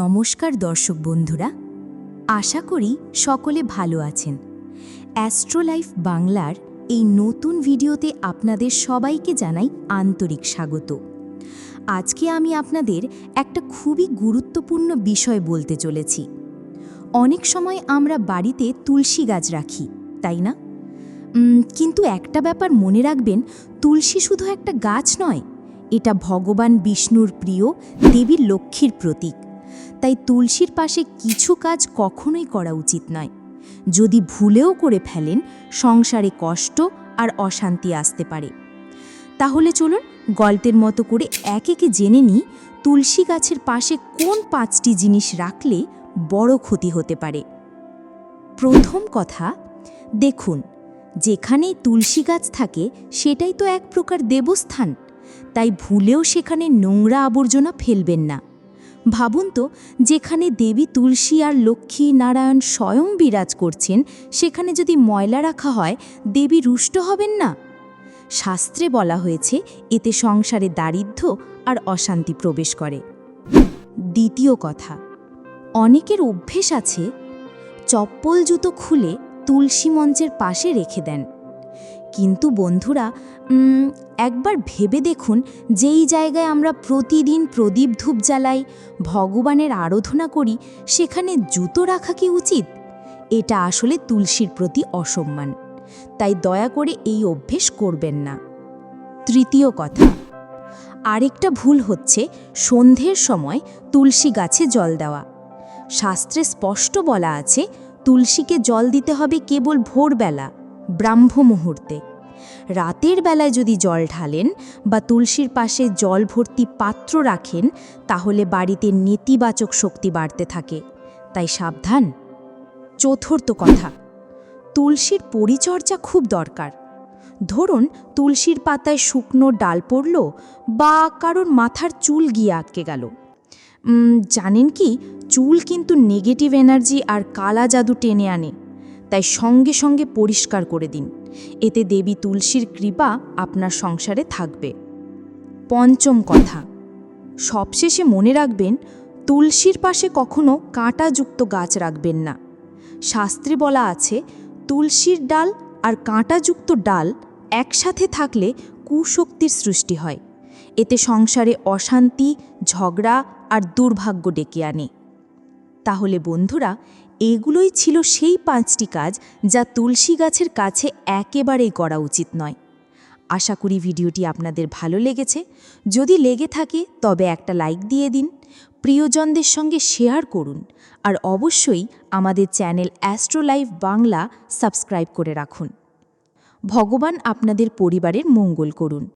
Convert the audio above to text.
নমস্কার দর্শক বন্ধুরা, আশা করি সকলে ভালো আছেন। অ্যাস্ট্রোলাইফ বাংলার এই নতুন ভিডিওতে আপনাদের সবাইকে জানাই আন্তরিক স্বাগত। আজকে আমি আপনাদের একটা খুবই গুরুত্বপূর্ণ বিষয় বলতে চলেছি। অনেক সময় আমরা বাড়িতে তুলসী গাছ রাখি, তাই না? কিন্তু একটা ব্যাপার মনে রাখবেন, তুলসী শুধু একটা গাছ নয়, এটা ভগবান বিষ্ণুর প্রিয় দেবী লক্ষ্মীর প্রতীক। তাই তুলসীর পাশে কিছু কাজ কখনোই করা উচিত নয়। যদি ভুলেও করে ফেলেন, সংসারে কষ্ট আর অশান্তি আসতে পারে। তাহলে চলুন গল্পের মতো করে এক একে জেনে নিই, তুলসী গাছের পাশে কোন পাঁচটি জিনিস রাখলে বড় ক্ষতি হতে পারে। প্রথম কথা, দেখুন, যেখানেই তুলসী গাছ থাকে, সেটাই তো এক প্রকার দেবস্থান। তাই ভুলেও সেখানে নোংরা আবর্জনা ফেলবেন না। ভাবুন তো, যেখানে দেবী তুলসী আর লক্ষ্মী নারায়ণ স্বয়ং বিরাজ করছেন, সেখানে যদি ময়লা রাখা হয়, দেবী রুষ্ট হবেন না? শাস্ত্রে বলা হয়েছে, এতে সংসারে দারিদ্র্য আর অশান্তি প্রবেশ করে। দ্বিতীয় কথা, অনেকের অভ্যেস আছে, চপ্পল জুতো খুলে তুলসী মঞ্চের পাশে রেখে দেন। কিন্তু বন্ধুরা একবার ভেবে দেখুন যেই জায়গায় আমরা প্রতিদিন প্রদীপ ধূপ জ্বালাই, ভগবানের আরাধনা করি, সেখানে জুতো রাখা কি উচিত? এটা আসলে তুলসীর প্রতি অসম্মান। তাই দয়া করে এই অভ্যেস করবেন না। তৃতীয় কথা, আরেকটা ভুল হচ্ছে সন্ধ্যের সময় তুলসী গাছে জল দেওয়া। শাস্ত্রে স্পষ্ট বলা আছে, তুলসীকে জল দিতে হবে কেবল ভোরবেলা। ব্রাহ্ম মুহূর্তে। রাতের বেলায় যদি জল ঢালেন বা তুলসীর পাশে জল ভর্তি পাত্র রাখেন, তাহলে বাড়িতে নেতিবাচক শক্তি বাড়তে থাকে। তাই সাবধান। চতুর্থ কথা, তুলসীর পরিচর্যা খুব দরকার। ধরুন, তুলসীর পাতায় শুকনো ডাল পড়ল বা কারোর মাথার চুল গিয়ে আটকে গেল। জানেন কি, চুল কিন্তু নেগেটিভ এনার্জি আর কালা জাদু টেনে আনে। তাই সঙ্গে সঙ্গে পরিষ্কার করে দিন। এতে দেবী তুলসীর কৃপা আপনার সংসারে থাকবে। পঞ্চম কথা, সবশেষে মনে রাখবেন, তুলসীর পাশে কখনো কাঁটাযুক্ত গাছ রাখবেন না। শাস্ত্রে বলা আছে, তুলসীর ডাল আর কাঁটাযুক্ত ডাল একসাথে থাকলে কুশক্তির সৃষ্টি হয়। এতে সংসারে অশান্তি, ঝগড়া আর দুর্ভাগ্য ডেকে আনে। তাহলে বন্ধুরা, এগুলোই ছিল সেই পাঁচটি কাজ যা তুলসী গাছের কাছে একেবারেই করা উচিত নয়। আশা করি ভিডিওটি আপনাদের ভালো লেগেছে। যদি লেগে থাকে, তবে একটা লাইক দিয়ে দিন, প্রিয়জনদের সঙ্গে শেয়ার করুন, আর অবশ্যই আমাদের চ্যানেল অ্যাস্ট্রোলাইভ বাংলা সাবস্ক্রাইব করে রাখুন। ভগবান আপনাদের পরিবারের মঙ্গল করুন।